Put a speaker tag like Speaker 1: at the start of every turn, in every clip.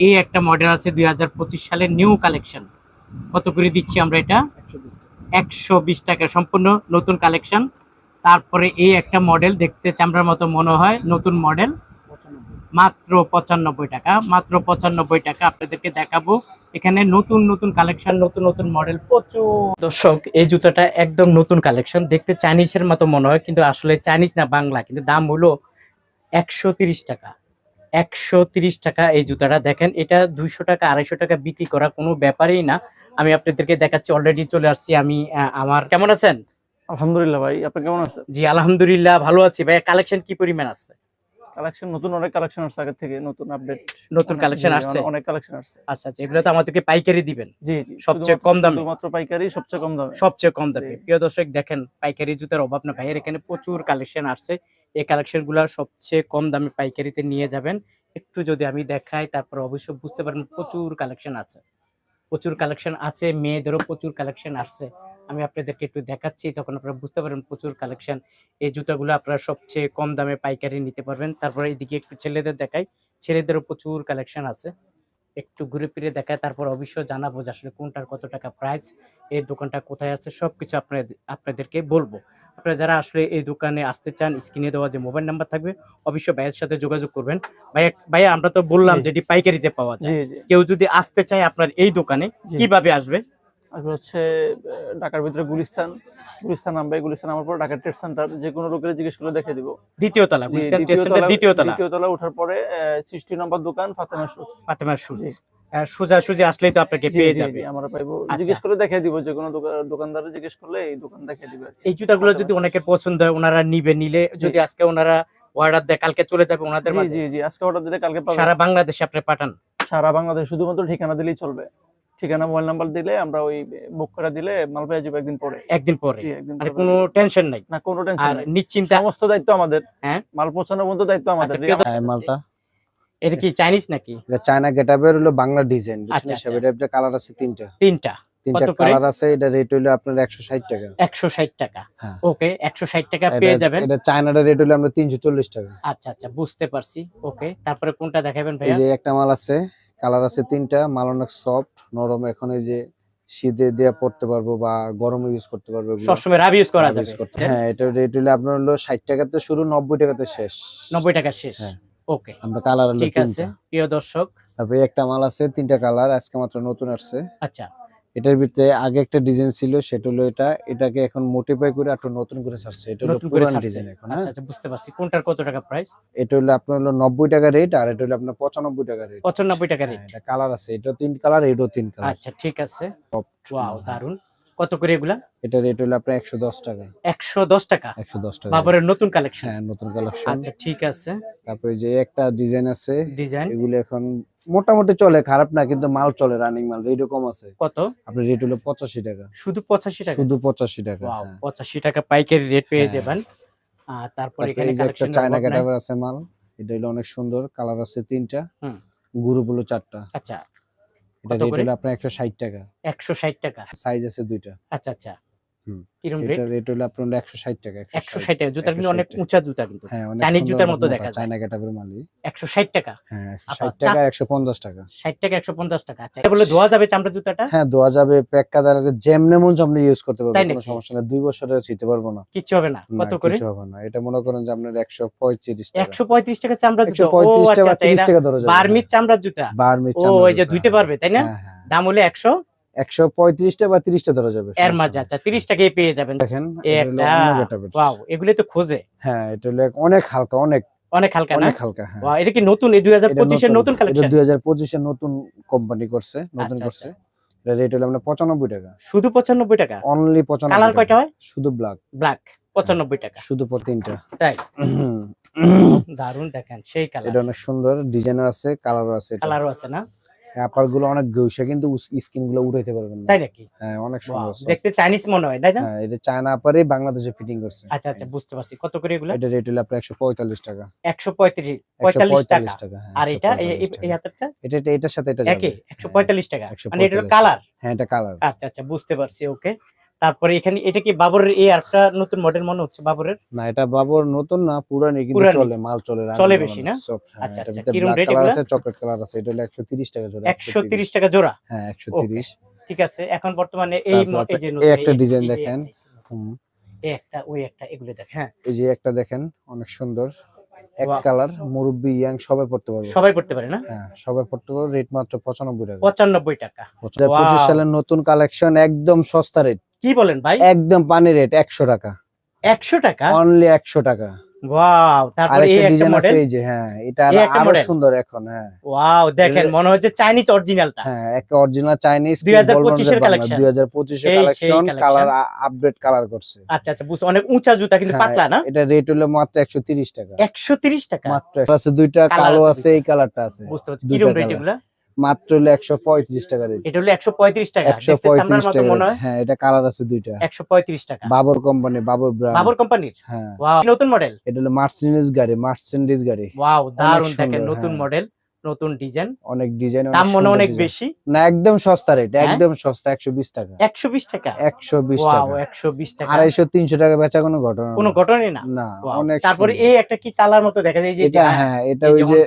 Speaker 1: এই একটা মডেল আছে দুই সালের নিউ কালেকশন কত করে দিচ্ছি আমরা এটা? একশো বিশ টাকা। সম্পূর্ণ নতুন কালেকশন তারপরে এই একটা মডেল দেখতে চামড়ার মতো মনে হয় নতুন মডেল মাত্র পঁচানব্বই টাকা মাত্র পঁচানব্বই টাকা আপনাদেরকে দেখাবো। এখানে নতুন নতুন কালেকশন নতুন নতুন মডেল প্রচুর। দর্শক এই জুতাটা একদম নতুন কালেকশন দেখতে চাইনিজের মতো মনে হয় কিন্তু আসলে চাইনিজ না বাংলা। কিন্তু দাম হলো একশো তিরিশ টাকা। একশো তিরিশ টাকা এই জুতাটা দেখেন। এটা দুইশো টাকা আড়াইশো টাকা বিক্রি করা কোনো ব্যাপারই না। আমি আপনাদেরকে দেখাচ্ছি অলরেডি চলে আসছি আমি আমার কেমন আছেন?
Speaker 2: আলহামদুলিল্লাহ ভাই আপনি কেমন আছেন?
Speaker 1: জি আলহামদুলিল্লাহ ভালো আছি। ভাই কালেকশন কি পরিমাণ আছে?
Speaker 2: কালেকশন নতুন অনেক কালেকশন আসছে আগের থেকে নতুন আপডেট
Speaker 1: নতুন কালেকশন আসছে।
Speaker 2: অনেক কালেকশন আসছে।
Speaker 1: আচ্ছা আচ্ছা এগুলো তো আমাদেরকে পাইকারি দিবেন।
Speaker 2: জি জি
Speaker 1: সবচেয়ে কম দামে?
Speaker 2: শুধুমাত্র পাইকারি সবচেয়ে কম দামে।
Speaker 1: সবচেয়ে কম দামে। প্রিয় দর্শক দেখেন পাইকারি জুতার অভাব না। ভাইয়ের এখানে প্রচুর কালেকশন আসছে। এই কালেকশনগুলা সবচেয়ে কম দামে পাইকারিতে নিয়ে যাবেন। একটু যদি আমি দেখাই, তারপর অবশ্যই বুঝতে পারেন প্রচুর কালেকশন আছে। প্রচুর কালেকশন আছে, মেয়েদেরও প্রচুর কালেকশন আসছে। আমি আপনাদেরকে একটু দেখাচ্ছি, তখন আপনারা বুঝতে পারেন প্রচুর কালেকশন এই জুতাগুলো আপনারা সবচেয়ে কম দামে পাইকারি নিতে পারবেন। তারপরে এদিকে একটু ছেলেদের দেখাই, ছেলেদেরও প্রচুর কালেকশন আছে। একটু ঘুরে ফিরে দেখায় তারপর অবশ্যই জানাব যে আসলে কোনটার কত টাকা প্রাইস এই দোকানটা কোথায় আছে, সবকিছু আপনাদের, আপনাদেরকে বলব। আপনারা যারা আসলে এই দোকানে আসতে চান স্ক্রিনে দেওয়া যে মোবাইল নাম্বার থাকবে অবশ্যই ভাইয়ের সাথে যোগাযোগ করবেন। ভাইয়া ভাইয়া আমরা তো বললাম
Speaker 2: জি।
Speaker 1: যে পাইকারিতে পাওয়া যায়। কেউ যদি আসতে চায় আপনার এই দোকানে কীভাবে আসবে?
Speaker 2: আর হচ্ছে ঢাকার ভিতরে গুলিস্তান। গুলিস্তান নামবে গুলিস্তান নামার পর ঢাকা ট্রেড সেন্টার যে কোনো লোকের জিজ্ঞেস করে দেখে দিব।
Speaker 1: দ্বিতীয় তলা বুঝছেন
Speaker 2: দ্বিতীয় তলা-
Speaker 1: দ্বিতীয় তলা।
Speaker 2: দ্বিতীয় তলা ওঠার পরে সৃষ্টি নম্বর দোকান ফাতেমা শুজ।
Speaker 1: ফাতেমার শুজ।
Speaker 2: জি।
Speaker 1: সোজা আসলেই তো আপনাকে পেয়ে যাবে।
Speaker 2: আমরা পাইবো।
Speaker 1: আচ্ছা।
Speaker 2: জিজ্ঞেস করে দেখে দিব যে কোনো দোকানদার জিজ্ঞেস করলে এই দোকান দেখে দিবে
Speaker 1: এই জুতাগুলো যদি অনেকের পছন্দ হয় ওনারা নিবে নিলে যদি আজকে ওনারা অর্ডার দেয় কালকে চলে যাবে ওনাদের
Speaker 2: জি
Speaker 1: মাঝে।
Speaker 2: জি জি আজকে অর্ডার দিতে কালকে পাবেন
Speaker 1: সারা বাংলাদেশে আপনি পাঠান।
Speaker 2: সারা বাংলাদেশ শুধুমাত্র ঠিকানা দিলেই চলবে। ঠিকানা মোবাইল নাম্বার দিলে আমরা ওই বুক করে দিলে মাল পেয়ে যাব একদিন পরে।
Speaker 1: একদিন পরে। আর কোনো টেনশন নাই।
Speaker 2: না কোনো টেনশন নাই।
Speaker 1: নিশ্চিন্তা
Speaker 2: সমস্ত দায়িত্ব আমাদের।
Speaker 1: হ্যাঁ?
Speaker 2: মাল পৌঁছানোর পর্যন্ত দায়িত্ব আমাদের।
Speaker 1: আচ্ছা,
Speaker 3: হ্যাঁ মালটা।
Speaker 1: এটা কি চাইনিজ নাকি?
Speaker 3: এটা চায়না গেটাপের হলো বাংলা ডিজাইন
Speaker 1: আচ্ছা, আচ্ছা।
Speaker 3: এটা কালার আছে তিনটা।
Speaker 1: তিনটা।
Speaker 3: তিনটা কালার আছে এটা রেট হলো আপনার একশো ষাট টাকা।
Speaker 1: একশো ষাট টাকা।
Speaker 3: হ্যাঁ।
Speaker 1: ওকে একশো ষাট টাকা পেয়ে যাবেন।
Speaker 3: এটা চায়নাটা রেট হলো আমরা তিনশো চল্লিশ টাকা।
Speaker 1: আচ্ছা আচ্ছা বুঝতে পারছি। ওকে তারপরে কোনটা দেখাবেন
Speaker 3: এই যে একটা মাল আছে কালার আছে তিনটা মাল অনেক সফট নরম এখন এই যে শীতে দিয়ে পড়তে পারব বা গরমে ইউজ করতে পারব।
Speaker 1: সবসময় রাব ইউজ করা যাবে।
Speaker 3: হ্যাঁ এটা রেট হলো আপনার হলো ষাট টাকাতে শুরু নব্বই টাকাতে শেষ।
Speaker 1: নব্বই টাকা শেষ।
Speaker 3: হ্যাঁ।
Speaker 1: ওকে।
Speaker 3: আমরা কালার হলো
Speaker 1: ঠিক আছে প্রিয় দর্শক।
Speaker 3: তারপরে একটা মাল আছে তিনটা কালার আজকে মাত্র নতুন আসছে।
Speaker 1: আচ্ছা।
Speaker 3: এটার ভিতরে আগে একটা ডিজাইন ছিল সেটা হলো এটা। এটাকে এখন মোটিফাই করে একটু নতুন করে ছাড়ছে। এটা হলো
Speaker 1: নতুন করে
Speaker 3: পুরান ডিজাইন এখন
Speaker 1: আচ্ছা
Speaker 3: হ্যাঁ।
Speaker 1: আচ্ছা বুঝতে পারছি। কোনটার কত টাকা প্রাইস
Speaker 3: এটা হলো আপনার হলো নব্বই টাকা রেট আর এটা হলো আপনার পঁচানব্বই টাকা রেট
Speaker 1: পঁচানব্বই টাকা রেট
Speaker 3: এটা কালার আছে। এটা তিন কালার এটাও তিন কালার।
Speaker 1: আচ্ছা ঠিক আছে। ওয়াও দারুণ কত করে এগুলা?
Speaker 3: এটা রেট হলো আপনার একশো দশ টাকা।
Speaker 1: একশো দশ টাকা?
Speaker 3: একশো দশ টাকা।
Speaker 1: বাবরের নতুন কালেকশন
Speaker 3: হ্যাঁ নতুন কালেকশন
Speaker 1: আচ্ছা ঠিক আছে।
Speaker 3: তারপরে যে একটা ডিজাইন আছে
Speaker 1: ডিজাইন
Speaker 3: এগুলো এখন মোটামুটি চলে খারাপ না কিন্তু মাল চলে রানিং মাল রেটও কম আছে।
Speaker 1: কত?
Speaker 3: আপনার রেট হলো পঁচাশি টাকা।
Speaker 1: শুধু পঁচাশি টাকা?
Speaker 3: শুধু পঁচাশি টাকা
Speaker 1: ওয়াও
Speaker 3: হ্যাঁ।
Speaker 1: পঁচাশি টাকা পাইকারি রেট পেয়ে
Speaker 3: হ্যাঁ।
Speaker 1: যাবেন। আর তারপর
Speaker 3: তারপরে
Speaker 1: এখানে কালেকশন
Speaker 3: চায়না ক্যাটাগরি আছে মাল এটা হলো অনেক সুন্দর কালার আছে তিনটা।
Speaker 1: হুম।
Speaker 3: গ্রুপ হলো চারটা।
Speaker 1: আচ্ছা
Speaker 3: এটা রেট হলো আপনার একশো ষাট টাকা।
Speaker 1: একশো ষাট টাকা।
Speaker 3: সাইজ আছে দুইটা।
Speaker 1: আচ্ছা আচ্ছা। কিরম রেট
Speaker 3: রেট হলো আপনার একশো ষাট টাকা
Speaker 1: একশো ষাট টাকা জুতা কিন্তু অনেক উঁচা জুতা কিন্তু।
Speaker 3: হ্যাঁ
Speaker 1: চাইনিজ জুতার মতো দেখা যায়।
Speaker 3: চায়না ক্যাটাগরি মালই।
Speaker 1: একশো ষাট টাকা?
Speaker 3: হ্যাঁ একশো
Speaker 1: আচ্ছা,
Speaker 3: ষাট টাকা একশো পঞ্চাশ টাকা।
Speaker 1: ষাট টাকা একশো পঞ্চাশ টাকা। আচ্ছা এটা বলে ধোয়া যাবে চামড়া জুতাটা?
Speaker 3: হ্যাঁ দেওয়া যাবে প্যাক কাদার যেমনে মন আপনি ইউজ করতে পারবেন কোনো সমস্যা নেই। দুই বছরের ছিতে পারব না।
Speaker 1: কিচ্ছু হবে না। কত করে?
Speaker 3: কিছু হবে না। এটা মনে করেন যে আপনার একশো পঁয়ত্রিশ টাকা।
Speaker 1: একশো পঁয়ত্রিশ টাকা চামড়া জুতা? আচ্ছা
Speaker 3: টাকা
Speaker 1: আচ্ছা
Speaker 3: তিরিশ
Speaker 1: এটা
Speaker 3: টাকা ধরে যাবে।
Speaker 1: বার্মির চামড়ার জুতা? ও
Speaker 3: চামড়ার
Speaker 1: ওই যে ধুইতে পারবে তাই না?
Speaker 3: হ্যাঁ, হ্যাঁ।
Speaker 1: দাম হলে একশো?
Speaker 3: একশো পঁয়ত্রিশটা বা তিরিশটা ধরা যাবে
Speaker 1: এর মাঝে আচ্ছা পেয়ে যাবেন?
Speaker 3: দেখেন
Speaker 1: এগুলি তো খোঁজে।
Speaker 3: হ্যাঁ এটা অনেক হালকা অনেক
Speaker 1: অনেক হালকা
Speaker 3: অনেক হালকা হ্যাঁ।
Speaker 1: এটা কি নতুন? এই দুই হাজার পঁচিশের নতুন কালেকশন
Speaker 3: দুই হাজার পঁচিশের নতুন কোম্পানি করছে নতুন
Speaker 1: আচ্ছা,
Speaker 3: করছে। রেট হলো আপনার পঁচানব্বই টাকা।
Speaker 1: শুধু পঁচানব্বই টাকা?
Speaker 3: অনলি পঁচানব্বই
Speaker 1: কালার কয়টা হয়?
Speaker 3: শুধু ব্ল্যাক
Speaker 1: ব্ল্যাক পঁচানব্বই টাকা।
Speaker 3: শুধু তিনটা।
Speaker 1: তাই? দারুণ দেখেন সেই
Speaker 3: এটা
Speaker 1: কালার
Speaker 3: অনেক সুন্দর ডিজাইনও আছে কালারও আছে
Speaker 1: কালারও আছে না?
Speaker 3: গুলো অনেক গৌসা কিন্তু স্কিনগুলো উড়াইতে পারবেন না।
Speaker 1: তাই নাকি?
Speaker 3: হ্যাঁ অনেক সুন্দর
Speaker 1: দেখতে চাইনিজ মনে হয় তাই না?
Speaker 3: হ্যাঁ এটা চায়না পরে বাংলাদেশে ফিটিং করছে।
Speaker 1: আচ্ছা আচ্ছা বুঝতে পারছি। কত করে এগুলো?
Speaker 3: এটা রেট হলো আপনার একশো পঁয়তাল্লিশ টাকা।
Speaker 1: একশো পঁয়ত্রিশ
Speaker 3: একশো
Speaker 1: পঁয়তাল্লিশ টাকা।
Speaker 3: পঁয়তাল্লিশ টাকা হ্যাঁ,
Speaker 1: আর এটা এই-। হাতেরটা?
Speaker 3: এটা এটা- এটার সাথে এটা যাবে।
Speaker 1: একশো পঁয়তাল্লিশ টাকা।
Speaker 3: একশো
Speaker 1: মানে এটার কালার
Speaker 3: হ্যাঁ এটা কালার
Speaker 1: আচ্ছা আচ্ছা বুঝতে পারছি ওকে তারপরে এখানে এটা কি বাবরের এই আরেকটা নতুন মডেল মনে হচ্ছে বাবরের
Speaker 3: না এটা বাবর নতুন না পুরানি কিন্তু চলে মাল চলে
Speaker 1: চলে বেশি না?
Speaker 3: হ্যাঁ,
Speaker 1: আচ্ছা, আচ্ছা। কিরম
Speaker 3: black
Speaker 1: rate এগুলা?
Speaker 3: আছে চকলেট কালার আছে এটা হলো একশো তিরিশ টাকা জোড়া
Speaker 1: একশো তিরিশ টাকা জোড়া
Speaker 3: হ্যাঁ একশো
Speaker 1: Okay.
Speaker 3: তিরিশ
Speaker 1: ঠিক আছে এখন বর্তমানে এই এই যে নতুন-
Speaker 3: একটা
Speaker 1: এই
Speaker 3: দেখেন। হুম।
Speaker 1: এই একটা ওই একটা এগুলো দেখ হ্যাঁ
Speaker 3: এই যে একটা দেখেন অনেক সুন্দর এক কালার মুরব্বি ইয়াং সবাই পড়তে পারবে
Speaker 1: সবাই পড়তে পারে না
Speaker 3: হ্যাঁ সবাই পড়তে পারবে রেট মাত্র পঁচানব্বই টাকা
Speaker 1: পঁচানব্বই টাকা
Speaker 3: পঁচিশ সালের নতুন কালেকশন একদম সস্তা রেট
Speaker 1: কি বলেন ভাই?
Speaker 3: একদম পানি রেট একশো টাকা।
Speaker 1: একশো টাকা?
Speaker 3: অনলি একশো টাকা।
Speaker 1: ওয়াও তারপরে এই
Speaker 3: একটা
Speaker 1: মডেল
Speaker 3: এই যে হ্যাঁ এটা
Speaker 1: আরও
Speaker 3: সুন্দর এখন হ্যাঁ।
Speaker 1: ওয়াও দেখেন মনে হচ্ছে চাইনিজ অরিজিনালটা
Speaker 3: হ্যাঁ একটা অরিজিনাল চাইনিজ
Speaker 1: 2025 এর
Speaker 3: পঁচিশের
Speaker 1: সেই- সেই
Speaker 3: কালেকশন কালার আপডেট কালার করছে।
Speaker 1: আচ্ছা আচ্ছা বুঝতে অনেক উঁচা জুতা কিন্তু
Speaker 3: হ্যাঁ,
Speaker 1: পাতলা না?
Speaker 3: এটা রেট হলো মাত্র একশো তিরিশ টাকা।
Speaker 1: একশো তিরিশ টাকা?
Speaker 3: মাত্র আছে দুইটা কালো
Speaker 1: আছে
Speaker 3: এই কালারটা আছে।
Speaker 1: বুঝতে পারছি। কীরকম রেট এগুলা?
Speaker 3: মাত্র হলো একশো পঁয়ত্রিশ টাকা
Speaker 1: এটা হলো একশো পঁয়ত্রিশ টাকা।
Speaker 3: একশো পঁয়ত্রিশ টাকা।
Speaker 1: হয়।
Speaker 3: হ্যাঁ এটা কালার আছে দুইটা।
Speaker 1: একশো পঁয়ত্রিশ টাকা।
Speaker 3: বাবর কোম্পানি বাবর ব্র্যান্ড
Speaker 1: বাবর কোম্পানির
Speaker 3: হ্যাঁ।
Speaker 1: নতুন মডেল
Speaker 3: এটা হলো মার্সিডিজ গাড়ি মার্সিডিজ গাড়ি।
Speaker 1: ওয়াও
Speaker 3: দারুণ
Speaker 1: দেখেন নতুন
Speaker 3: হ্যাঁ।
Speaker 1: মডেল নতুন ডিজাইন
Speaker 3: অনেক ডিজাইন
Speaker 1: দাম মনে অনেক বেশি।
Speaker 3: না একদম সস্তা রেট
Speaker 1: হ্যাঁ?
Speaker 3: একদম সস্তা একশো বিশ টাকা।
Speaker 1: একশো বিশ টাকা?
Speaker 3: একশো বিশ
Speaker 1: ওয়াও
Speaker 3: টাকা।
Speaker 1: একশো বিশ টাকা।
Speaker 3: আড়াইশো তিনশো টাকা বেচা কোনো ঘটনা
Speaker 1: কোনো। ঘটনাই না?
Speaker 3: না অনেক
Speaker 1: তারপরে এই একটা কি তালার মতো দেখা যায় যে
Speaker 3: হ্যাঁ এটা ওই যে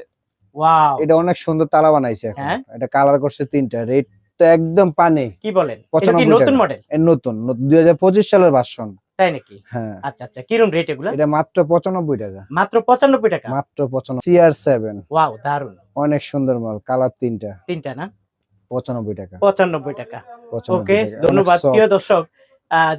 Speaker 1: ওয়াও
Speaker 3: এটা অনেক সুন্দর তালা বানাইছে এখন।
Speaker 1: হ্যাঁ?
Speaker 3: এটা কালার করছে তিনটা রেট তো একদম পানি।
Speaker 1: কি বলেন? এটা কি নতুন মডেল
Speaker 3: নতুন দুই হাজার পঁচিশ সালের ভার্সন
Speaker 1: তাই নাকি?
Speaker 3: হ্যাঁ।
Speaker 1: আচ্ছা আচ্ছা কিরম রেট এগুলা?
Speaker 3: এটা মাত্র পঁচানব্বই টাকা।
Speaker 1: মাত্র পঁচানব্বই টাকা?
Speaker 3: মাত্র পঁচানব্বই। সিআর সেভেন
Speaker 1: ওয়াও দারুণ
Speaker 3: অনেক সুন্দর মাল কালার তিনটা।
Speaker 1: তিনটা না?
Speaker 3: পঁচানব্বই টাকা।
Speaker 1: পঁচানব্বই টাকা। ওকে ধন্যবাদ। প্রিয় দর্শক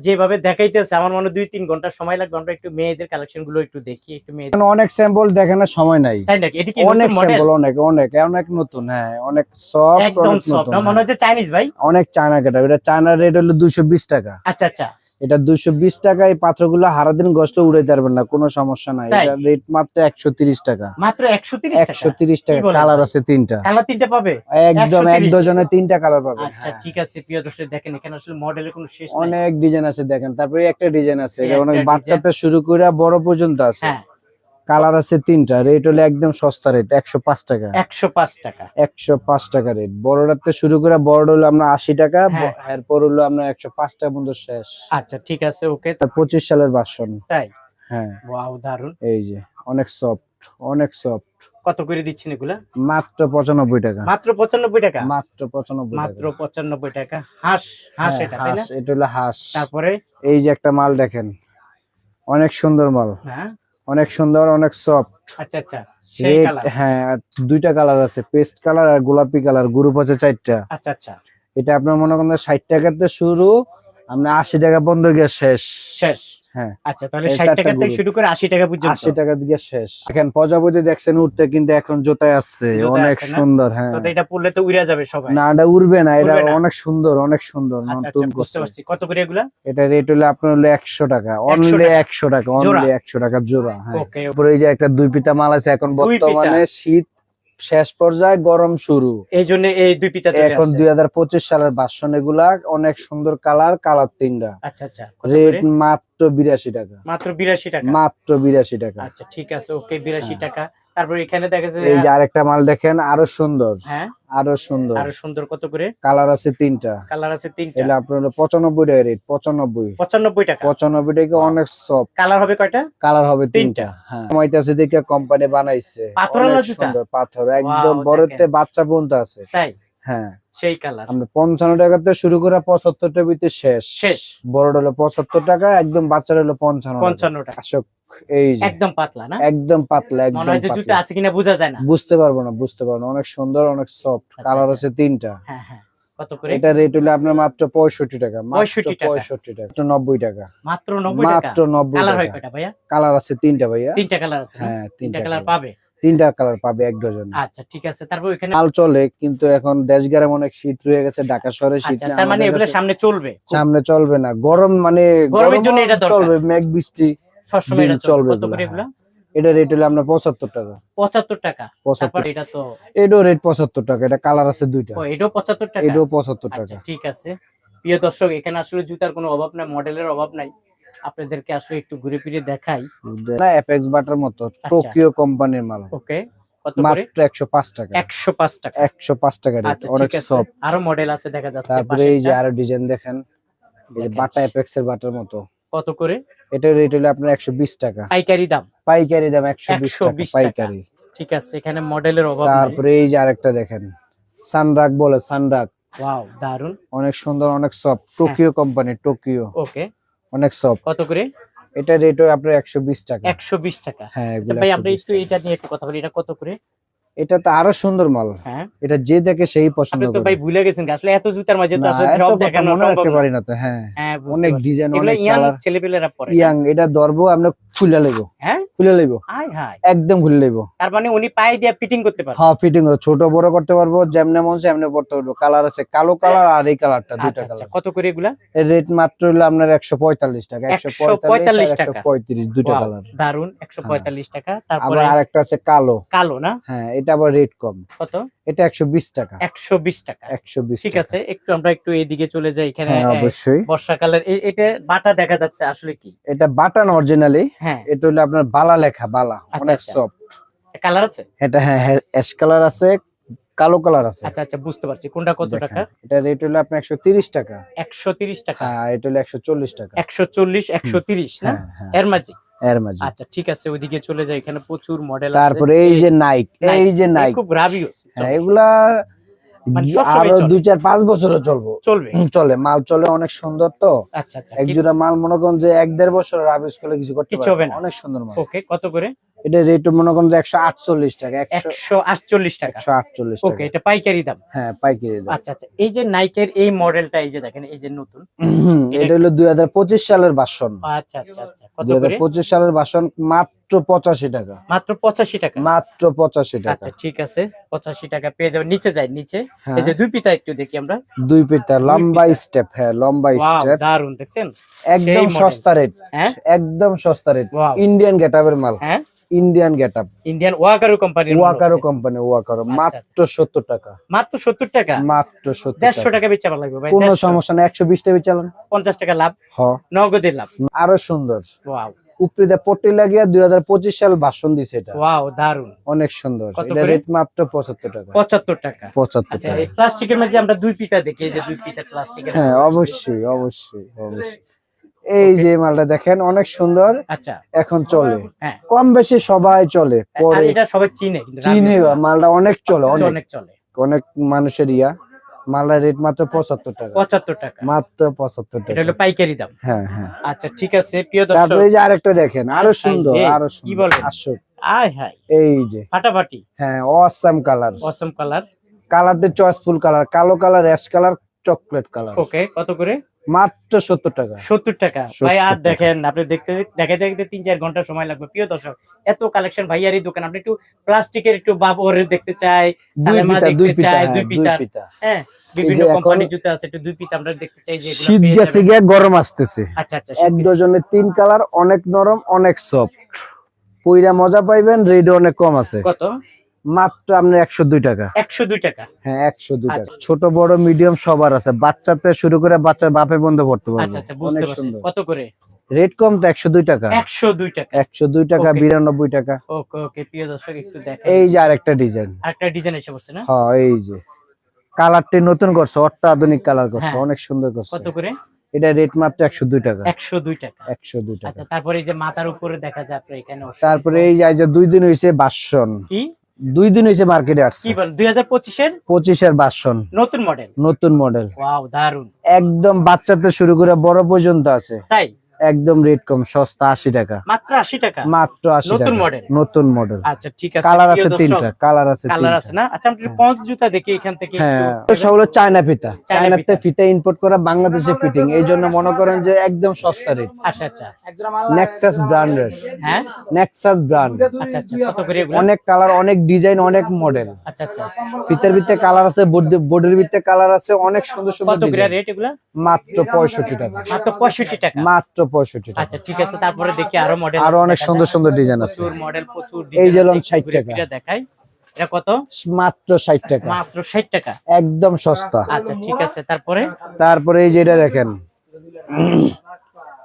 Speaker 1: যেভাবে দেখাইতেছে আমার মনে দুই তিন ঘণ্টা সময় লাগবে। আমরা একটু মেয়েদের কালেকশনগুলো একটু দেখি একটু মেয়েদের
Speaker 3: অনেক স্যাম্পল দেখানোর সময় নাই।
Speaker 1: তাই নাকি? এটা কি
Speaker 3: অনেক স্যাম্পল অনেক অনেক অনেক নতুন হ্যাঁ অনেক সফট
Speaker 1: একদম সফট মনে
Speaker 3: হ্যাঁ।
Speaker 1: হচ্ছে চাইনিজ ভাই?
Speaker 3: অনেক চায়না কাটা এটা চায়না রেট হলো দুশো বিশ টাকা।
Speaker 1: আচ্ছা আচ্ছা।
Speaker 3: এটা দুইশো বিশ টাকা এই পাত্রগুলো হারাদিন গস্ত উড়ে যাবেন না কোনো সমস্যা নাই। এটা রেট মাত্র একশো তিরিশ টাকা।
Speaker 1: মাত্র একশো তিরিশ
Speaker 3: একশো
Speaker 1: টাকা
Speaker 3: তিরিশ টাকা কালার আছে তিনটা।
Speaker 1: কালার তিনটা পাবে?
Speaker 3: একদম এক
Speaker 1: 130
Speaker 3: ডজনে তিনটা কালার পাবে।
Speaker 1: আচ্ছা
Speaker 3: হ্যাঁ।
Speaker 1: ঠিক আছে প্রিয় দর্শক দেখেন এখানে আসলে মডেলের কোনো শেষ নাই।
Speaker 3: অনেক ডিজাইন আছে দেখেন। তারপরে একটা ডিজাইন আছে অনেক বাচ্চাতে শুরু করে বড় পর্যন্ত আছে।
Speaker 1: হ্যাঁ।
Speaker 3: কালার আছে তিনটা রেট হলো একদম সস্তা রেট একশো পাঁচ টাকা।
Speaker 1: একশো পাঁচ টাকা।
Speaker 3: একশো পাঁচ টাকা রেট বড়টাতে শুরু করে বড় হলো আপনার আশি টাকা
Speaker 1: হ্যাঁ।
Speaker 3: এরপর হলো আপনার একশো পাঁচ টাকা পর্যন্ত শেষ।
Speaker 1: আচ্ছা ঠিক আছে ওকে
Speaker 3: পঁচিশ সালের বাসন
Speaker 1: তাই?
Speaker 3: হ্যাঁ।
Speaker 1: দারুণ
Speaker 3: এই যে অনেক সফট অনেক সফট
Speaker 1: কত করে দিচ্ছেন এগুলা?
Speaker 3: মাত্র পঁচানব্বই টাকা।
Speaker 1: মাত্র পঁচানব্বই টাকা?
Speaker 3: মাত্র পঁচানব্বই
Speaker 1: মাত্র পঁচানব্বই টাকা। হাঁস হাঁস
Speaker 3: হ্যাঁ,
Speaker 1: এটা
Speaker 3: হাঁস, এটা হলো হাঁস।
Speaker 1: তারপরে?
Speaker 3: এই যে একটা মাল দেখেন অনেক সুন্দর মাল।
Speaker 1: হ্যাঁ।
Speaker 3: অনেক সুন্দর অনেক সফট
Speaker 1: আচ্ছা আচ্ছা সেই
Speaker 3: হ্যাঁ দুইটা কালার আছে পেস্ট কালার আর গোলাপি কালার গ্রুপ আছে চারটা।
Speaker 1: আচ্ছা আচ্ছা।
Speaker 3: এটা আপনার মনে করেন ষাট টাকাতে শুরু আমরা আশি টাকা বন্ধ গিয়ে শেষ।
Speaker 1: শেষ।
Speaker 3: হ্যাঁ।
Speaker 1: আচ্ছা তাহলে
Speaker 3: এই
Speaker 1: ষাট
Speaker 3: চারটা
Speaker 1: টাকা থেকে শুরু করে আশি টাকা পর্যন্ত।
Speaker 3: আশি টাকা দিয়ে শেষ। এখন প্রজাপতি দেখছেন উঠতে কিন্তু এখন জোতায় আসছে। অনেক সুন্দর হ্যাঁ।
Speaker 1: তো এটা পড়লে তো উড়ে যাবে সবাই।
Speaker 3: না এটা উড়বে না এটা অনেক সুন্দর অনেক সুন্দর
Speaker 1: আচ্ছা
Speaker 3: নতুন
Speaker 1: আচ্ছা বুঝতে পারছি। কত করে এগুলা?
Speaker 3: এটা রেট হলো আপনার হলো একশো টাকা। অনলি
Speaker 1: টাকা।
Speaker 3: একশো টাকা
Speaker 1: জোড়া?
Speaker 3: অনলি একশো টাকা জোড়া হ্যাঁ।
Speaker 1: ওকে
Speaker 3: এই যে একটা দুই পিতা মাল আছে এখন বর্তমানে শীত শেষ পর্যায়ে গরম শুরু।
Speaker 1: এই জন্য এই দুই পিতা
Speaker 3: এখন দুই হাজার পঁচিশ সালের বাসন এগুলা অনেক সুন্দর কালার কালার তিনটা।
Speaker 1: আচ্ছা আচ্ছা।
Speaker 3: রেট মাত্র বিরাশি টাকা।
Speaker 1: মাত্র বিরাশি টাকা?
Speaker 3: মাত্র বিরাশি টাকা।
Speaker 1: আচ্ছা ঠিক আছে ওকে বিরাশি। টাকা। তারপর এখানে দেখা যাচ্ছে
Speaker 3: এই যে আরেকটা মাল দেখেন আরও সুন্দর।
Speaker 1: হ্যাঁ?
Speaker 3: আরও সুন্দর।
Speaker 1: আরও সুন্দর কত করে?
Speaker 3: কালার আছে তিনটা।
Speaker 1: কালার আছে তিনটা।
Speaker 3: এটা আপনার হলো পঁচানব্বই টাকা রেট পঁচানব্বই
Speaker 1: পঁচানব্বই টাকা
Speaker 3: পঁচানব্বই টাকা অনেক সফট
Speaker 1: কালার হবে কয়টা?
Speaker 3: কালার হবে
Speaker 1: তিনটা।
Speaker 3: হ্যাঁ। সময়টাছে দেখে কোম্পানি বানাইছে।
Speaker 1: পাথর?
Speaker 3: সুন্দর পাথর। একদম বড়তে বাচ্চা পর্যন্ত আছে।
Speaker 1: তাই?
Speaker 3: হ্যাঁ।
Speaker 1: সেই কালার।
Speaker 3: আমরা পঞ্চান্ন টাকাতে শুরু করে পঁচাত্তর ভিতরে শেষ।
Speaker 1: শেষ।
Speaker 3: বড় হলো পঁচাত্তর টাকা একদম বাচ্চার হলো পঞ্চান্ন
Speaker 1: পঞ্চান্ন টাকা।
Speaker 3: এই
Speaker 1: একদম পাতলা না?
Speaker 3: একদম পাতলা একদম
Speaker 1: জুতা আছে কিনা বোঝা যায় না।
Speaker 3: বুঝতে পারব না বুঝতে পারব না। অনেক সুন্দর অনেক সফট
Speaker 1: আচ্ছা,
Speaker 3: কালার
Speaker 1: আচ্ছা।
Speaker 3: আছে তিনটা।
Speaker 1: হ্যাঁ হ্যাঁ। কত করে?
Speaker 3: এটা রেট হলো আপনার মাত্র পঁয়ষট্টি টাকা। মাত্র
Speaker 1: 65 টাকা।
Speaker 3: পঁয়ষট্টি টাকা। মাত্র নব্বই টাকা।
Speaker 1: মাত্র নব্বই টাকা?
Speaker 3: মাত্র নব্বই
Speaker 1: কালার হয় কয়টা ভাইয়া?
Speaker 3: কালার আছে তিনটা ভাইয়া।
Speaker 1: তিনটা কালার আছে
Speaker 3: হ্যাঁ
Speaker 1: তিনটা কালার। পাবে?
Speaker 3: তিনটা কালার পাবে এক ডজন
Speaker 1: আচ্ছা ঠিক আছে। তারপর ওইখানে
Speaker 3: মাল চলে কিন্তু এখন দেশগারে অনেক শীত রয়ে গেছে ঢাকা শহরে শীত
Speaker 1: আচ্ছা তার মানে এগুলো সামনে চলবে?
Speaker 3: সামনে চলবে না। গরম মানে
Speaker 1: গরমের জন্য এটা দরকার।
Speaker 3: চলবে মেঘ বৃষ্টি
Speaker 1: সবসময় এটা চলবে। কত করে
Speaker 3: এগুলা, এটা রেট হলো আপনার পঁচাত্তর টাকা।
Speaker 1: পঁচাত্তর টাকা। তারপর
Speaker 3: পঁচাত্তর
Speaker 1: এটা তো
Speaker 3: এটাও রেট পঁচাত্তর টাকা এটা কালার আছে দুইটা।
Speaker 1: ও এটাও পঁচাত্তর টাকা?
Speaker 3: এটাও পঁচাত্তর
Speaker 1: আচ্ছা
Speaker 3: টাকা
Speaker 1: ঠিক আছে। প্রিয় দর্শক এখানে আসলে জুতার কোনো অভাব নাই মডেলের অভাব নাই। আপনাদেরকে আসলে একটু ঘুরে ফিরে দেখাই।
Speaker 3: না অ্যাপেক্স বাটার মতো
Speaker 1: আচ্ছা।
Speaker 3: টোকিও কোম্পানির মাল।
Speaker 1: ওকে
Speaker 3: মাত্র টাকা।
Speaker 1: টাকা।
Speaker 3: রেট
Speaker 1: আচ্ছা
Speaker 3: অনেক সফট
Speaker 1: আরও মডেল আছে দেখা যাচ্ছে
Speaker 3: তারপরে এই যে আরও ডিজাইন দেখেন এই বাটা অ্যাপেক্স এর বাটার মতো।
Speaker 1: কত করে?
Speaker 3: এটা রেট হলো আপনার একশো বিশ টাকা।
Speaker 1: পাইকারি দাম?
Speaker 3: পাইকারি দাম
Speaker 1: 120 টাকা।
Speaker 3: পাইকারি।
Speaker 1: ঠিক আছে এখানে মডেলের অভাব
Speaker 3: তারপরে এই যে আরেকটা দেখেন সানরাক বলে সানরাক
Speaker 1: ওয়াও দারুণ
Speaker 3: অনেক সুন্দর অনেক soft Tokyo company Tokyo
Speaker 1: okay.
Speaker 3: অনেক সফট
Speaker 1: কত করে?
Speaker 3: এটা রেট আপনার একশো বিশ টাকা।
Speaker 1: একশো বিশ টাকা।
Speaker 3: হ্যাঁ
Speaker 1: আচ্ছা ভাই আমরা একটু এটা নিয়ে একটু কথা বলি। এটা কত করে?
Speaker 3: এটা তো আরও সুন্দর মাল।
Speaker 1: হ্যাঁ।
Speaker 3: এটা যে দেখে সেই পছন্দ করে
Speaker 1: ভাই ভুলে গেছেন আসলে এত জুতার মাঝে তো আসলে
Speaker 3: কথা
Speaker 1: দেখানো সম্ভব
Speaker 3: পারি
Speaker 1: না
Speaker 3: তো হ্যাঁ।
Speaker 1: হ্যাঁ
Speaker 3: অনেক ডিজাইন অনেক
Speaker 1: ইয়াং
Speaker 3: কালার
Speaker 1: ছেলেপেলেরা পরে।
Speaker 3: ইয়াং এটা ধরবো আমরা লইব
Speaker 1: হ্যাঁ?
Speaker 3: লইব
Speaker 1: হাই হাই।
Speaker 3: একদম লইব
Speaker 1: তার মানে উনি পায়ে দিয়ে ফিটিং করতে পারে
Speaker 3: হ্যাঁ ফিটিং ছোট বড় করতে পারব যেমনে মন সেমনে পড়তে পারব। কালার আছে কালো কালার আর এই কালারটা দুইটা
Speaker 1: আচ্ছা
Speaker 3: কালার
Speaker 1: কত করে এগুলা?
Speaker 3: এর রেট মাত্র হলো আপনার একশো পঁয়তাল্লিশ টাকা। একশো
Speaker 1: 145
Speaker 3: পঁয়তাল্লিশ
Speaker 1: টাকা।
Speaker 3: একশো পঁয়ত্রিশ দুইটা কালার
Speaker 1: দারুণ একশো পঁয়তাল্লিশ টাকা।
Speaker 3: আবার
Speaker 1: তারপরে
Speaker 3: আরেকটা আছে কালো।
Speaker 1: কালো না?
Speaker 3: হ্যাঁ এটা আবার রেট কম।
Speaker 1: কত?
Speaker 3: এটা একশো বিশ টাকা।
Speaker 1: একশো বিশ টাকা।
Speaker 3: একশো বিশ
Speaker 1: ঠিক আছে একটু আমরা একটু এইদিকে চলে যাই এখানে
Speaker 3: হ্যাঁ অবশ্যই।
Speaker 1: বর্ষাকালের এটা বাটা দেখা যাচ্ছে আসলে কি?
Speaker 3: এটা বাটা বাটান অরিজিনালি
Speaker 1: হ্যাঁ।
Speaker 3: এটা হলো আপনার বালা লেখা বালা
Speaker 1: আচ্ছা,
Speaker 3: অনেক
Speaker 1: আচ্ছা।
Speaker 3: সফট
Speaker 1: কালার আছে?
Speaker 3: এটা হ্যাঁ অ্যাশ কালার আছে কালো কালার আছে।
Speaker 1: আচ্ছা আচ্ছা বুঝতে পারছি। কোনটা কত টাকা?
Speaker 3: এটা রেট হলো আপনার একশো তিরিশ টাকা।
Speaker 1: একশো তিরিশ টাকা।
Speaker 3: হ্যাঁ এটা হলো একশো চল্লিশ টাকা।
Speaker 1: একশো চল্লিশ একশো তিরিশ না?
Speaker 3: হ্যাঁ হ্যাঁ।
Speaker 1: এর মাঝে
Speaker 3: এর মাঝে।
Speaker 1: আচ্ছা ঠিক আছে ওইদিকে চলে যাই। এখানে প্রচুর মডেল
Speaker 3: তারপরে এই যে নাইক এই যে নাইক
Speaker 1: খুব
Speaker 3: হ্যাঁ এগুলা
Speaker 1: মানে আরও
Speaker 3: দুই চার পাঁচ বছরও চলবো।
Speaker 1: চলবে।
Speaker 3: চলে। মাল চলে অনেক সুন্দর তো।
Speaker 1: আচ্ছা আচ্ছা
Speaker 3: একজোড়া মাল মনে করেন যে এক দেড় বছর করলে কিছু করতে পারবে। অনেক সুন্দর মাল।
Speaker 1: ওকে কত করে?
Speaker 3: এটা রেট মনে করেন যে একশো আটচল্লিশ টাকা একশো
Speaker 1: আটচল্লিশ টাকা।
Speaker 3: একশো আটচল্লিশ
Speaker 1: ওকে এটা পাইকারি দাম?
Speaker 3: হ্যাঁ পাইকারি দাম।
Speaker 1: আচ্ছা আচ্ছা এই যে নাইকের এই মডেলটা এই যে দেখেন এই যে নতুন
Speaker 3: এটা হলো দুই হাজার পঁচিশ সালের বাসন
Speaker 1: আচ্ছা আচ্ছা আচ্ছা
Speaker 3: দুই হাজার পঁচিশ সালের বাসন মাত্র পঁচাশি টাকা।
Speaker 1: মাত্র পঁচাশি টাকা?
Speaker 3: মাত্র পঁচাশি টাকা।
Speaker 1: আচ্ছা ঠিক আছে পঁচাশি টাকা পেয়ে যাবেন নিচে যাই নিচে।
Speaker 3: হ্যাঁ,
Speaker 1: এই যে দুই পিতা একটু দেখি আমরা।
Speaker 3: দুই পিতা লম্বা স্টেপ হ্যাঁ লম্বা স্টেপ
Speaker 1: দারুণ দেখছেন?
Speaker 3: একদম সস্তা রেট
Speaker 1: হ্যাঁ?
Speaker 3: একদম সস্তা রেট. ইন্ডিয়ান গেটআপের মাল।
Speaker 1: হ্যাঁ?
Speaker 3: ইন্ডিয়ান গেটআপ
Speaker 1: ইন্ডিয়ান ওয়াকারু কোম্পানির
Speaker 3: ওয়াকারো কোম্পানি ওয়াকারো
Speaker 1: আচ্ছা,
Speaker 3: মাত্র সত্তর টাকা।
Speaker 1: মাত্র সত্তর টাকা?
Speaker 3: মাত্র সত্তর
Speaker 1: দেড়শো
Speaker 3: টাকা
Speaker 1: টাকা বেচা ভালো লাগবে ভাই
Speaker 3: কোনো সমস্যা না একশো বিশ টাকা চালান
Speaker 1: পঞ্চাশ টাকা লাভ
Speaker 3: হ।
Speaker 1: নগদে লাভ।
Speaker 3: আরও সুন্দর।
Speaker 1: ওয়াও।
Speaker 3: উপরিতে পট্টি লাগিয়ে দুই হাজার পঁচিশ সাল ভাষণ দিছে এটা।
Speaker 1: ওয়াও দারুণ
Speaker 3: অনেক সুন্দর। এটা রেট মাত্র পঁচাত্তর টাকা।
Speaker 1: পঁচাত্তর টাকা।
Speaker 3: পঁচাত্তর
Speaker 1: আচ্ছা
Speaker 3: টাকা।
Speaker 1: এই প্লাস্টিকের মাঝে আমরা দুই পিতা দেখি এই যে দুই পিতা প্লাস্টিকের
Speaker 3: হ্যাঁ অবশ্যই অবশ্যই অবশ্যই। এই যে মালটা দেখেন অনেক সুন্দর।
Speaker 1: আচ্ছা।
Speaker 3: এখন চলে।
Speaker 1: হ্যাঁ।
Speaker 3: কম বেশি সবাই চলে। পরে
Speaker 1: এটা সবাই চিনে
Speaker 3: চিনে মালটা অনেক চলে
Speaker 1: অনেক। চলে।
Speaker 3: অনেক মানুষের ইয়া। মালটা রেট মাত্র পঁচাত্তর টাকা।
Speaker 1: পঁচাত্তর টাকা।
Speaker 3: মাত্র পঁচাত্তর
Speaker 1: এটা
Speaker 3: টাকা।
Speaker 1: হলো পাইকারি দাম।
Speaker 3: হ্যাঁ হ্যাঁ।
Speaker 1: আচ্ছা ঠিক আছে প্রিয় দর্শক।
Speaker 3: তারপরে এই যে আরেকটা দেখেন
Speaker 1: আরও
Speaker 3: সুন্দর আরও
Speaker 1: কি বলেন?
Speaker 3: আসুক
Speaker 1: আয় হায়।
Speaker 3: এই যে।
Speaker 1: ফাটাফাটি।
Speaker 3: হ্যাঁ অসাম কালার
Speaker 1: অসম কালার
Speaker 3: কালারটা চয়েসফুল কালার কালো colour ash colour chocolate colour
Speaker 1: okay কত করে?
Speaker 3: মাত্র সত্তর টাকা।
Speaker 1: সত্তর টাকা।
Speaker 3: 70
Speaker 1: ভাই আর দেখেন আপনি দেখতে দেখে দেখতে তিন চার ঘণ্টা সময় লাগবে। প্রিয় দর্শক এত কালেকশন ভাইয়ারই দোকান আপনি একটু প্লাস্টিকের একটু বাবর দেখতে চাই
Speaker 3: দুই
Speaker 1: চাই
Speaker 3: হ্যাঁ,
Speaker 1: দুই
Speaker 3: দুই পিতা
Speaker 1: হ্যাঁ বিভিন্ন কোম্পানির জুতো আছে একটু দুই পিতা আমরা দেখতে চাই যে
Speaker 3: শীত গেছে গিয়ে গরম আসতেছে।
Speaker 1: আচ্ছা আচ্ছা
Speaker 3: এক ডজনে তিন কালার অনেক নরম অনেক সফট পইরা মজা পাইবেন রেড অনেক কম আছে।
Speaker 1: কত?
Speaker 3: মাত্র আপনার একশো দুই টাকা।
Speaker 1: একশো দুই টাকা।
Speaker 3: হ্যাঁ একশো দুই টাকা।
Speaker 1: আচ্ছা।
Speaker 3: ছোট বড় মিডিয়াম সবার আছে। বাচ্চাতে শুরু করে বাচ্চার বাপে বন্ধ পড়তে
Speaker 1: আচ্ছা
Speaker 3: পারবে
Speaker 1: আচ্ছা
Speaker 3: অনেক সুন্দর।
Speaker 1: কত করে?
Speaker 3: রেট কম তো একশো দুই টাকা।
Speaker 1: একশো দুই টাকা।
Speaker 3: একশো দুই টাকা বিরানব্বই টাকা।
Speaker 1: ওকে ওকে প্রিয় দর্শক একটু দেখেন।
Speaker 3: এই যে আরেকটা ডিজাইন।
Speaker 1: আরেকটা ডিজাইন এসে পড়ছে না?
Speaker 3: হ্যাঁ এই যে। কালারটি নতুন করছে অত্যাধুনিক কালার করছে
Speaker 1: হ্যাঁ।
Speaker 3: অনেক সুন্দর করছে।
Speaker 1: কত করে?
Speaker 3: এটা রেট মাত্র একশো দুই টাকা।
Speaker 1: একশো দুই টাকা।
Speaker 3: একশো দুই টাকা।
Speaker 1: আচ্ছা তারপরে এই যে মাথার উপরে দেখা যায় আপনার এখানে
Speaker 3: তারপরে এই যে- দুই দিন হয়েছে বাসন।
Speaker 1: কি?
Speaker 3: দুই দিন হয়েছে মার্কেটে আসছে।
Speaker 1: দুই হাজার পঁচিশের?
Speaker 3: পঁচিশের বাসন
Speaker 1: নতুন মডেল
Speaker 3: নতুন মডেল
Speaker 1: দারুণ
Speaker 3: একদম বাচ্চাতে শুরু করে বড় পর্যন্ত আছে।
Speaker 1: তাই?
Speaker 3: একদম রেট কম সস্তা আশি টাকা।
Speaker 1: মাত্র আশি টাকা?
Speaker 3: মাত্র আশি
Speaker 1: নতুন model?
Speaker 3: নতুন মডেল
Speaker 1: আচ্ছা ঠিক আছে।
Speaker 3: কালার আছে তিনটা কালার আছে
Speaker 1: কালার। আছে না? আচ্ছা আমরা পঞ্চ জুতা দেখি এখান থেকে
Speaker 3: হ্যাঁ। হলো চায়না ফিতা। চায়নাতে
Speaker 1: ফিতা।
Speaker 3: ফিতা ইম্পোর্ট করা বাংলাদেশে ফিটিং এই জন্য মনে করেন যে একদম সস্তা রেট
Speaker 1: আচ্ছা আচ্ছা।
Speaker 3: নেক্সাস ব্র্যান্ডের
Speaker 1: হ্যাঁ?
Speaker 3: নেক্সাস ব্র্যান্ড
Speaker 1: আচ্ছা আচ্ছা। কত করে
Speaker 3: অনেক কালার অনেক ডিজাইন অনেক মডেল
Speaker 1: আচ্ছা আচ্ছা।
Speaker 3: ফিতার ভিতরে কালার আছে বডির ভিতরে কালার আছে অনেক সুন্দর সুন্দর
Speaker 1: কত করে রেট এগুলা?
Speaker 3: মাত্র পঁয়ষট্টি টাকা।
Speaker 1: মাত্র পঁয়ষট্টি টাকা।
Speaker 3: মাত্র পঁয়ষট্টি
Speaker 1: আচ্ছা ঠিক আছে তারপরে দেখি আরও মডেল
Speaker 3: আরও অনেক সুন্দর সুন্দর ডিজাইন আছে।
Speaker 1: মডেল প্রচুর
Speaker 3: এই যে 60 টাকা।
Speaker 1: দেখাই। এটা কত?
Speaker 3: মাত্র ষাট টাকা।
Speaker 1: মাত্র ষাট টাকা।
Speaker 3: একদম সস্তা।
Speaker 1: আচ্ছা ঠিক আছে তারপরে?
Speaker 3: তারপরে এই যে এটা দেখেন।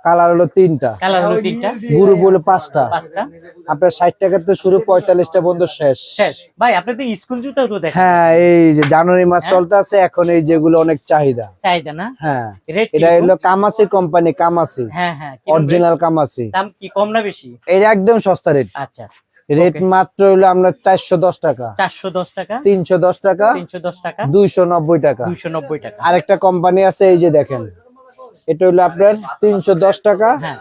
Speaker 3: কালার হলো তিনটা।
Speaker 1: কালার হলো তিনটা।
Speaker 3: গুরু বলে পাঁচটা।
Speaker 1: পাঁচটা।
Speaker 3: আপনার ষাট টাকা তো শুরু পঁয়তাল্লিশটা বন্ধ শেষ।
Speaker 1: শেষ। ভাই আপনি তো স্কুল জুতাও তো দেখেন।
Speaker 3: হ্যাঁ এই যে জানুয়ারি মাস
Speaker 1: হ্যাঁ।
Speaker 3: চলতে আছে এখন এই যেগুলো অনেক চাহিদা।
Speaker 1: চাহিদা না?
Speaker 3: হ্যাঁ। এটা হলো কামাসি কোম্পানি কামাসি।
Speaker 1: হ্যাঁ হ্যাঁ।
Speaker 3: অরিজিনাল কামাসি।
Speaker 1: দাম কি কম না বেশি?
Speaker 3: এই একদম সস্তা রেট
Speaker 1: আচ্ছা।
Speaker 3: রেট মাত্র হলো আমরা চারশো দশ টাকা।
Speaker 1: চারশো দশ টাকা?
Speaker 3: তিনশো দশ টাকা।
Speaker 1: তিনশো দশ টাকা?
Speaker 3: দুইশো নব্বই টাকা।
Speaker 1: দুইশো নব্বই টাকা।
Speaker 3: আরেকটা কোম্পানি আছে এই যে দেখেন। এটা হলো আপনার তিনশো দশ টাকা
Speaker 1: হ্যাঁ।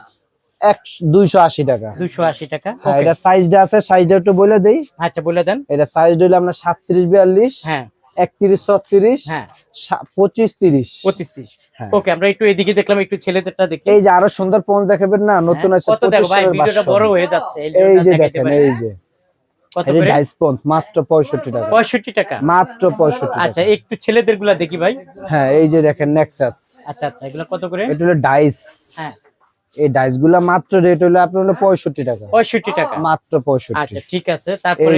Speaker 3: দুইশো আশি টাকা।
Speaker 1: দুইশো আশি টাকা?
Speaker 3: হ্যাঁ এটা সাইজটা আছে সাইজটা একটু বলে দেই।
Speaker 1: আচ্ছা বলে দেন।
Speaker 3: এটা সাইজ হলো আপনার সাতত্রিশ বিয়াল্লিশ
Speaker 1: হ্যাঁ।
Speaker 3: একত্রিশ ছত্রিশ
Speaker 1: হ্যাঁ।
Speaker 3: পঁচিশ তিরিশ।
Speaker 1: পঁচিশ তিরিশ
Speaker 3: হ্যাঁ।
Speaker 1: ওকে আমরা একটু এদিকে দেখলাম একটু ছেলেদেরটা দেখি।
Speaker 3: এই যে আরও সুন্দর পঞ্চ দেখাবেন না নতুন আছে
Speaker 1: কত দেখো
Speaker 3: 25
Speaker 1: ভাই?
Speaker 3: সালের
Speaker 1: ভিডিওটা
Speaker 3: version।
Speaker 1: বড় হয়ে যাচ্ছে এই
Speaker 3: এই যে দেখেন এই যে। মাত্র টাকা। মাত্র
Speaker 1: আচ্ছা একটু ছেলেদেরগুলা দেখি ভাই।
Speaker 3: হ্যাঁ এই যে দেখেন নেক্সাস
Speaker 1: আচ্ছা আচ্ছা এগুলো কত করে?
Speaker 3: এটা হলো ডাইস
Speaker 1: হ্যাঁ।
Speaker 3: এই ডাইসগুলা মাত্র রেট হলো আপনার হলো পঁয়ষট্টি টাকা।
Speaker 1: পঁয়ষট্টি টাকা।
Speaker 3: মাত্র পঁয়ষট্টি।
Speaker 1: আচ্ছা ঠিক আছে। তারপরে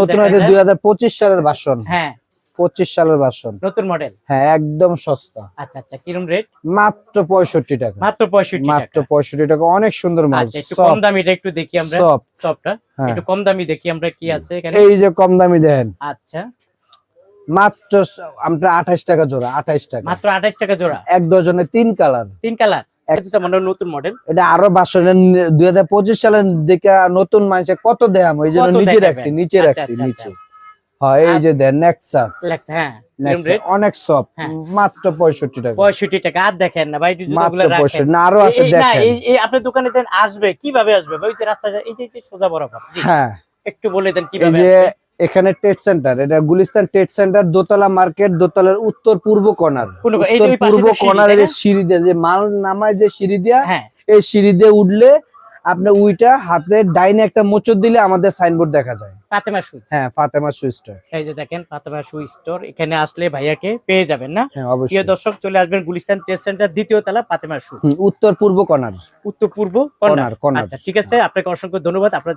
Speaker 3: নতুন আছে দুই হাজার পঁচিশ সালের বাসন
Speaker 1: হ্যাঁ।
Speaker 3: পঁচিশ সালের ভাষণ
Speaker 1: নতুন মডেল
Speaker 3: হ্যাঁ একদম সস্তা।
Speaker 1: আচ্ছা আচ্ছা কিরম রেট
Speaker 3: মাত্র পঁয়ষট্টি টাকা।
Speaker 1: মাত্র পঁয়ষট্টি
Speaker 3: মাত্র পঁয়ষট্টি টাকা অনেক সুন্দর মাল।
Speaker 1: আচ্ছা একটু কম দামিটা একটু দেখি আমরা।
Speaker 3: সফট হ্যাঁ।
Speaker 1: একটু কম দামি দেখি আমরা কি আছে এখানে।
Speaker 3: এই যে কম দামি
Speaker 1: আচ্ছা।
Speaker 3: মাত্র আমরা আঠাইশ টাকা জোড়া আঠাইশ টাকা।
Speaker 1: মাত্র আঠাইশ টাকা জোড়া?
Speaker 3: এক ডজনে তিন কালার।
Speaker 1: তিন কালার? নতুন মডেল
Speaker 3: এটা আরও বাসনের দুই হাজার পঁচিশ সালের দিকে নতুন মানুষের কত দেয়াম? ওই জন্য নিচে রাখছি নিচে
Speaker 1: আচ্ছা,
Speaker 3: রাখছি
Speaker 1: আচ্ছা,
Speaker 3: নিচে। হয় এই যে দেন নেক্সাস
Speaker 1: হ্যাঁ
Speaker 3: অনেক সফট
Speaker 1: হ্যাঁ।
Speaker 3: মাত্র পঁয়ষট্টি টাকা।
Speaker 1: পঁয়ষট্টি টাকা। আর দেখেন না ভাই জুতোগুলো রাখেন।
Speaker 3: পঁয়ষট্টি না আরও আছে
Speaker 1: এই- এই- না এই এই আপনার দোকানে দেন আসবে কীভাবে আসবে? ভাই যে রাস্তা এই যে সোজা বরাবর
Speaker 3: হ্যাঁ।
Speaker 1: একটু বলে দেন
Speaker 3: এই যে এখানে ট্রেড সেন্টার এটা গুলিস্তান ট্রেড সেন্টার দোতলা মার্কেট দোতলার উত্তর পূর্ব কর্নার।
Speaker 1: কর্নার, যে
Speaker 3: উত্তর পূর্ব
Speaker 1: যে সিঁড়ি,
Speaker 3: দিয়ে যে মাল নামায় যে সিঁড়ি দিয়া এই সিঁড়ি দিয়ে উঠলে আপনি উইটা হাতে ডাইনে একটা মোচর দিলে আমাদের সাইনবোর্ড দেখা যায়।
Speaker 1: ফাতেমা সুইচ
Speaker 3: হ্যাঁ ফাতেমা
Speaker 1: এই যে দেখেন ফাতেমা স্টোর এখানে আসলে ভাইয়াকে পেয়ে যাবেন না?
Speaker 3: হ্যাঁ
Speaker 1: প্রিয়
Speaker 3: অবশ্যই
Speaker 1: দর্শক চলে আসবেন গুলিস্তান টেস্ট সেন্টার দ্বিতীয় তলা ফাতেমা শু
Speaker 3: উত্তর পূর্ব কর্নার।
Speaker 1: উত্তর পূর্ব
Speaker 3: কর্নার।
Speaker 1: আচ্ছা ঠিক আছে আপনাকে অসংখ্য ধন্যবাদ। আপনার